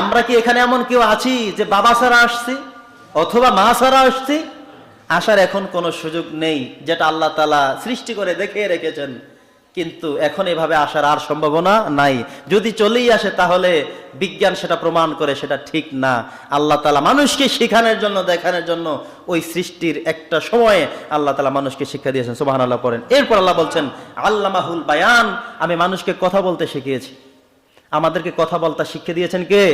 আমরা কি এখানে এমন কেউ আছি যে বাবা ছাড়া আসছি অথবা মা ছাড়া আসছি? আসার এখন কোনো সুযোগ নেই, যেটা আল্লাহ তালা সৃষ্টি করে দেখিয়ে রেখেছেন। কিন্তু এখন এভাবে আসার আর সম্ভাবনা নাই। যদি চলেই আসে তাহলে বিজ্ঞান সেটা প্রমাণ করে সেটা ঠিক না। আল্লাহ তালা মানুষকে শেখানোর জন্য, দেখানোর জন্য ওই সৃষ্টির একটা সময়ে আল্লাহ তালা মানুষকে শিক্ষা দিয়েছেন। সুবাহ আল্লাহ পড়েন। এরপর আল্লাহ বলছেন, আল্লামাহুল বায়ান, আমি মানুষকে কথা বলতে শিখিয়েছি। আমাদেরকে কথা বলতে শিক্ষা দিয়েছেন কে?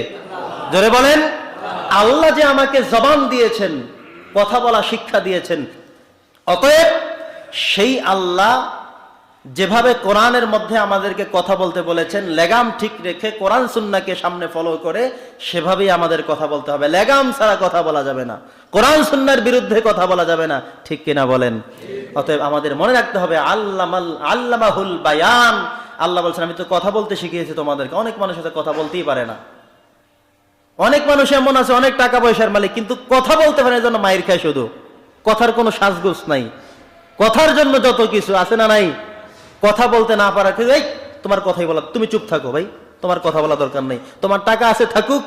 জোরে বলেন। আল্লাহ যে আমাকে জবান দিয়েছেন, কথা বলা শিক্ষা দিয়েছেন, অতএব সেই আল্লাহ যেভাবে কোরআনের মধ্যে আমাদেরকে কথা বলতে বলেছেন, লেগাম ঠিক রেখে কোরআন সুন্নাকে সামনে ফলো করে সেভাবেই আমাদের কথা বলতে হবে। লেগাম ছাড়া কথা বলা যাবে না। কোরআন সুন্নার বিরুদ্ধে কথা বলা যাবে না। ঠিক কিনা বলেন? অতএব আমাদের মনে রাখতে হবে, আল্লামাল আল্লামাহুল বায়ান আল্লাহ বলছেন আমি তো কথা বলতে শিখিয়েছি তোমাদেরকে। অনেক মানুষ সাথে কথা বলতেই পারে না। অনেক মানুষ এমন আছে অনেক টাকা পয়সার মালিক কিন্তু কথা বলতে পারে না এই জন্য মায়ের খায় শুধু। কথার কোনো সাজগোজ নাই। কথার জন্য যত কিছু আছে না নাই। কথা বলতে না পারা কেউ, এই তোমার কথাই বলা তুমি চুপ থাকো ভাই তোমার কথা বলা দরকার নেই। তোমার টাকা আছে থাকুক।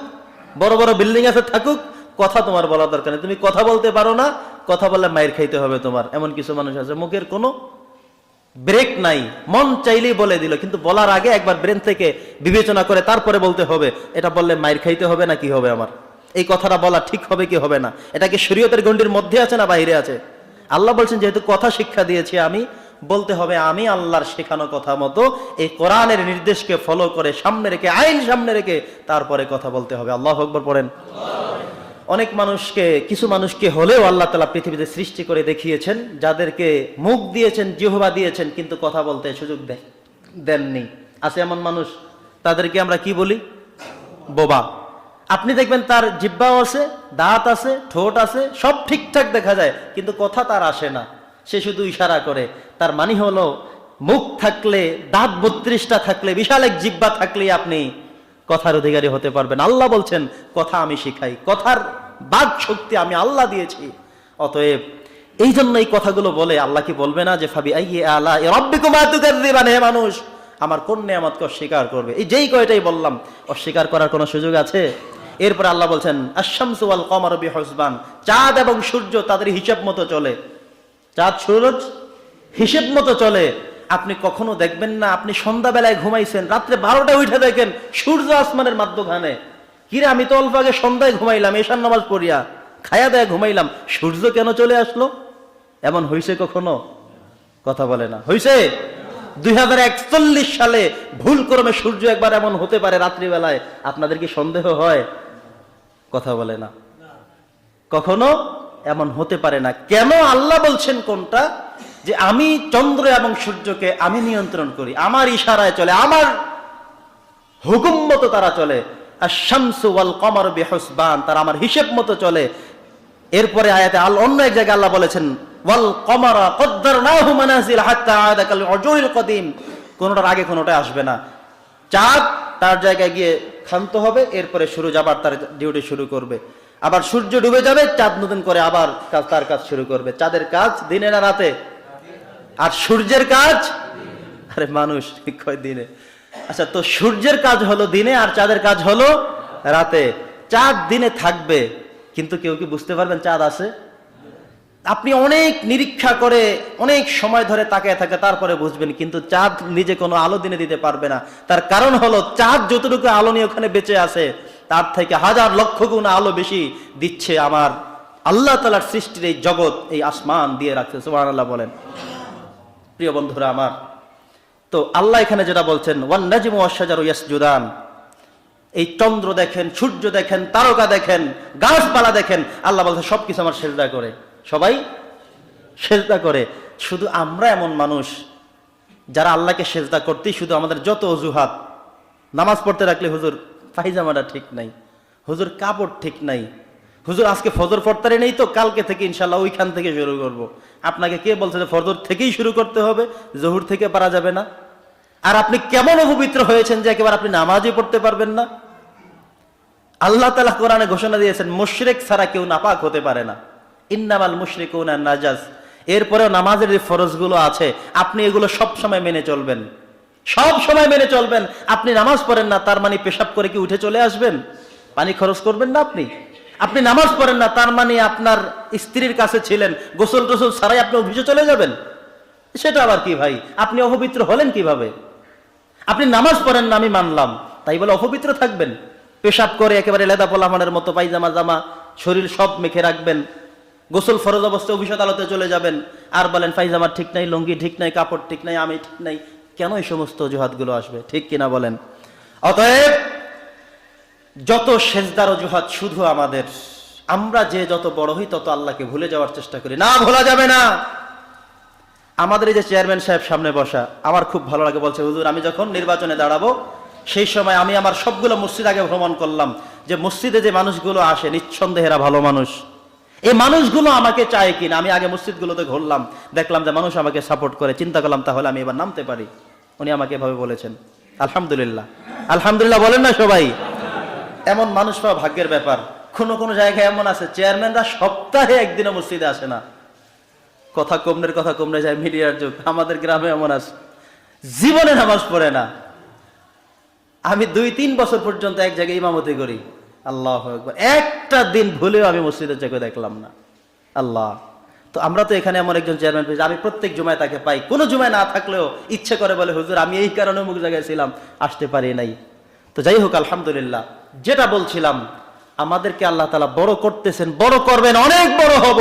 বড় বড় বিল্ডিং আছে থাকুক। কথা তোমার বলা দরকার নেই। তুমি কথা বলতে পারো না কথা বললে মায়ের খাইতে হবে তোমার। এমন কিছু মানুষ আছে মুখের কোনো ব্রেক নাই, মন চাইলেই বলে দিল, কিন্তু বলার আগে একবার ব্রেন থেকে বিবেচনা করে তারপরে বলতে হবে, এটা বললে মায়ের খাইতে হবে না কি হবে আমার? এই কথাটা বলা ঠিক হবে কি হবে না? এটা কি শরীয়তের গণ্ডির মধ্যে আছে না বাইরে আছে? আল্লাহ বলছেন, যেহেতু কথা শিক্ষা দিয়েছি আমি, বলতে হবে আমি আল্লাহর শেখানো কথা মতো, এই কোরআনের নির্দেশকে ফলো করে সামনে রেখে, আইন সামনে রেখে তারপরে কথা বলতে হবে। আল্লাহ আকবর পড়েন। অনেক মানুষকে, কিছু মানুষকে হলেও আল্লাহ তালা পৃথিবীতে সৃষ্টি করে দেখিয়েছেন, যাদেরকে মুখ দিয়েছেন, জিহবা দিয়েছেন, কিন্তু কথা বলতে সুযোগ দেয়, দেননি। আছে এমন মানুষ, তাদেরকে আমরা কি বলি? বোবা। আপনি দেখবেন তার জিব্বাও আছে, দাঁত আছে, ঠোঁট আছে, সব ঠিকঠাক দেখা যায়, কিন্তু কথা তার আসে না। সে শুধু ইশারা করে। তার মানে হলো, মুখ থাকলে, দাঁত বত্রিশটা থাকলে, বিশাল এক জিব্বা থাকলে আপনি কথার অধিকারী হতে পারবেন। আল্লাহ বলছেন, কথা আমি শিখাই। কথার বাক শক্তি আমি আল্লাহ দিয়েছি। অতএব এই জন্য এই কথাগুলো বলে, আল্লাহ কি বলবে না যে, ফাবি আইয়ে আল্লাহ রব্বিকুম আতুকাযযিবান হে মানুষ! আমার কোন নিয়ামতকে অস্বীকার করবে? এই যেই কয়টাই বললাম, অস্বীকার করার কোনো সুযোগ আছে? এরপর আল্লাহ বলছেন আশামসু কমর বিহসবান। চাঁদ এবং সূর্য তাদের হিসাব মতো চলে। চাঁদ, সূরজ হিসেব মতো চলে। আপনি কখনো দেখবেন না, আপনি সন্ধ্যাবেলায় ঘুমাইছেন, রাত্রে বারোটায় উঠে দেখেন সূর্য আসমানের মাধ্যখানে। কিরে, আমি তো অল্প আগে সন্ধ্যায় ঘুমাইলাম, এশার নামাজ পড়িয়া, খায়া দেয়া ঘুমাইলাম, সূর্য কেন চলে আসলো? এমন হইছে কখনো? কথা বলে না। হইছে? দুই সালে ভুল ক্রমে সূর্য একবার এমন হতে পারে রাত্রিবেলায়, আপনাদের কি সন্দেহ হয়? কথা বলে না। কখনো? এমন হতে পারে না। কেন আল্লাহ বলছেন কোনটা? যে আমি চন্দ্র এবং সূর্যকে আমি নিয়ন্ত্রণ করি, আমার ইশারায় চলে, আমার হুকুম মতো তারা চলে। আর শামসু বেহসবান, তারা আমার হিসেব মতো চলে। এরপরে আয়াতে আল, অন্য এক জায়গায় আল্লাহ বলেছেন, ওয়াল কমারা কদ্দারনাহু মানাজিল হাত্তা আদা কাল অজুরিল কদিম। কোনটার আগে কোনটা আসবে না। চাঁদ তার জায়গায় গিয়ে ক্ষান্ত হবে, এরপরে সূর্য আবার তার ডিউটি শুরু করবে। আবার সূর্য ডুবে যাবে, চাঁদ নতুন করে আবার কাজ তার কাজ শুরু করবে। চাঁদের কাজ দিনে না রাতে আর সূর্যের কাজ? আরে মানুষ, কয় দিনে? আচ্ছা তো সূর্যের কাজ হলো দিনে আর চাঁদের কাজ হলো রাতে। চাঁদ দিনে থাকবে, কিন্তু কেউ কি বুঝতে পারবেন চাঁদ আছে? আপনি অনেক নিরীক্ষা করে, অনেক সময় ধরে তাকিয়ে থাকে, তারপরে বুঝবেন, কিন্তু চাঁদ নিজে কোনো আলো দিনে দিতে পারবে না। তার কারণ হলো, চাঁদ যতটুকু আলো নিয়ে ওখানে বেঁচে আছে, তার থেকে হাজার লক্ষ গুণ আলো বেশি দিচ্ছে আমার আল্লাহ তালার সৃষ্টির এই জগৎ, এই আসমান দিয়ে রাখছে, সুবহানাল্লাহ আল্লাহ বলেন। প্রিয় বন্ধুরা আমার, তো আল্লাহ এখানে যেটা বলছেন, ওয়ান নাজিমু ওয়াশাজারু ইয়াসজুদান। এই চন্দ্র দেখেন, সূর্য দেখেন, তারকা দেখেন, গাছপালা দেখেন, আল্লাহ বলছে, সবকিছু আমার সেজদা করে। সবাই সেজদা করে। শুধু আমরা এমন মানুষ যারা আল্লাহকে সেজদা করতেই শুধু আমাদের যত অজুহাত, নামাজ পড়তে রাখলে হুজুর পায়জামাটা ঠিক নাই, হুজুর কাপড় ঠিক নাই হুজুর, আজকে ফজর পড়তারে নেই তো? কালকে থেকে ইনশাল্লাহ ওইখান থেকে শুরু করব। আপনাকে কে বলছে যে ফজর থেকেই শুরু করতে হবে, জহুর থেকে পারা যাবে না? আর আপনি কেমন অপবিত্র হয়েছেন যে একেবারে আপনি নামাজই পড়তে পারবেন না? আল্লাহ তালা কোরআনে ঘোষণা দিয়েছেন, মুশরেক ছাড়া কেউ নাপাক হতে পারে না। ইন্নামাল মুশরিক নাজাজ। এরপরেও নামাজের যে ফরজগুলো আছে, আপনি এগুলো সব সময় মেনে চলবেন। সব সময় মেনে চলবেন। আপনি নামাজ পড়েন না, তার মানে পেশাব করে কি উঠে চলে আসবেন? পানি খরচ করবেন না আপনি? আপনি নামাজ পড়েন না, তার মানে আপনার স্ত্রীর কাছে ছিলেন, গোসল টোসল ছাড়াই আপনি অফিসে চলে যাবেন। সেটা আবার কি ভাই? আপনি অপবিত্র হলেন কীভাবে? আপনি নামাজ পড়েন না, আমি মানলাম। তাই বলে অপবিত্র থাকবেন। পেশাব করে একেবারে লেদা পোলামানের মতো, পায়জামা জামা, শরীর সব মেখে রাখবেন। গোসল ফরজ অবস্থায় অফিস আদালতে চলে যাবেন। আর বলেন, পায়জামা ঠিক নাই, লুঙ্গি ঠিক নাই, কাপড় ঠিক নাই, আমি ঠিক নাই। কেন এই সমস্ত অজুহাতগুলো আসবে? ঠিক কিনা বলেন। অতএব যত সেজদার অজুহাত, শুধু আমাদের। আমরা যে যত বড় হই, তত আল্লাহকে ভুলে যাওয়ার চেষ্টা করি। না, ভোলা যাবে না! আমাদের এই যে চেয়ারম্যান সাহেব সামনে বসা, আমার খুব ভালো লাগে, বলছে, হুজুর, আমি যখন নির্বাচনে দাঁড়াবো, সেই সময় আমি আমার সবগুলো মসজিদ আগে ভ্রমণ করলাম। যে মসজিদে যে মানুষগুলো আসে নিঃসন্দেহেরা ভালো মানুষ। এই মানুষগুলো আমাকে চায় কিনা আমি আগে মসজিদগুলোতে ঘুরলাম, দেখলাম যে মানুষ আমাকে সাপোর্ট করে। চিন্তা করলাম, তাহলে আমি এবার নামতে পারি। উনি আমাকে এভাবে বলেছেন। আলহামদুলিল্লাহ। আলহামদুলিল্লাহ, বলেন না সবাই। এমন মানুষ পাওয়া ভাগ্যের ব্যাপার। কোন কোন জায়গায় এমন আছে চেয়ারম্যানরা সপ্তাহে একদিনও মসজিদে আসে না। কথা কমনের কথা কমনে যায়, মিডিয়ার যুগ। আমাদের গ্রামে এমন আছে। জীবনে নামাজ পড়ে না। আমি দুই, তিন বছর পর্যন্ত এক জায়গায় ইমামতি করি। আল্লাহ একটা দিন ভুলেও আমি মসজিদের জায়গায় দেখলাম না। আল্লাহ। তো আমরা তো এখানে এমন একজন চেয়ারম্যান পেয়েছি, আমি প্রত্যেক জুমায় তাকে পাই। কোনো জুমায় না থাকলেও ইচ্ছে করে বলে, হুজুর, আমি এই কারণে মুখ জায়গায় ছিলাম, আসতে পারি নাই। তো যাই হোক, আলহামদুলিল্লাহ। যেটা বলছিলাম, আমাদেরকে আল্লাহ তালা বড় করতেছেন, বড় করবেন, অনেক বড় হব।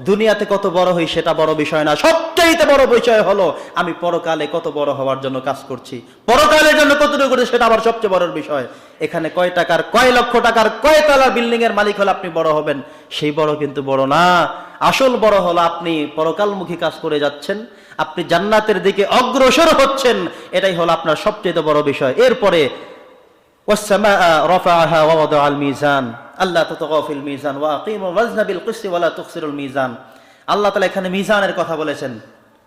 দুনিয়াতে কত বড় হই সেটা বড় বিষয় না। সবচাইতে বড় বিষয় হলো, আমি পরকালে কত বড় হওয়ার জন্য কাজ করছি। পরকালের জন্য কতটুকু করছি সেটা আবার সবচেয়ে বড় বিষয়। এখানে কয় টাকার, কয় লক্ষ টাকার, কয় তলার বিল্ডিং এর মালিক হলে আপনি বড় হবেন? সেই বড় কিন্তু বড় না। আসল বড় হলো আপনি পরকালমুখী কাজ করে যাচ্ছেন, আপনি জান্নাতের দিকে অগ্রসর হচ্ছেন, এটাই হলো আপনার সবচেয়ে বড় বিষয়। এরপরে والسماء رفعها ووضع الميزان আল্লাহ تطغوا في الميزان واقيموا الوزن بالقسط ولا تخسروا الميزان আল্লাহ তাআলা এখানে মিজানের কথা বলেছেন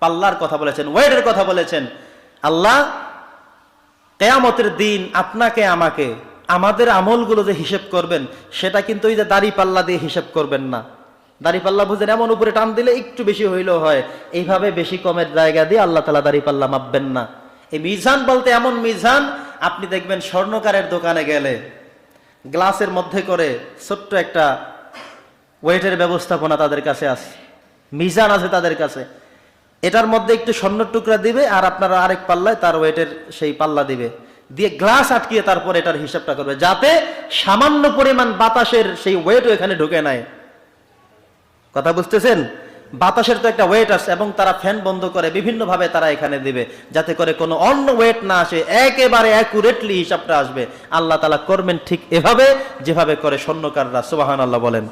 পাল্লার কথা বলেছেন ওয়েটের কথা বলেছেন আল্লাহ কেয়ামতের দিন আপনাকে আমাকে আমাদের আমলগুলো যে হিসেব করবেন সেটা কিন্তু ওই যে দাড়ি পাল্লা দিয়ে হিসেব করবেন না দাড়ি পাল্লা বুঝেন এমন উপরে টান দিলে একটু বেশি হইলেও হয় এইভাবে বেশি কমের জায়গা দিয়ে আল্লাহ তালা দাড়ি পাল্লা মাপবেন না এই মিজান বলতে এমন মিজান আপনি দেখবেন স্বর্ণকারের দোকানে গেলে গ্লাসের মধ্যে করে ছোট্ট একটা ওয়েটের ব্যবস্থাপনা তাদের কাছে আছে। মিজান আছে তাদের কাছে। এটার মধ্যে একটু স্বর্ণ টুকরা দিবে আর আপনারা আরেক পাল্লায় তার ওয়েটের সেই পাল্লা দিবে। দিয়ে গ্লাস আটকিয়ে তারপর এটার হিসাবটা করবে যাতে সামান্য পরিমাণ বাতাসের সেই ওয়েটও এখানে ঢুকে নেয় কথা বুঝতেছেন? বাতাসের তো একটা ওয়েট আছে এবং তারা ফ্যান বন্ধ করে বিভিন্ন ভাবে তারা এখানে দিবে, যাতে করে কোনো অন্য ওয়েট না আসে, একেবারে অ্যাকুরেটলি হিসাবটা আসবে। আল্লাহ তালা করবেন ঠিক এভাবে, যেভাবে করে স্বর্ণকাররা সুবাহান আল্লাহ বলেন।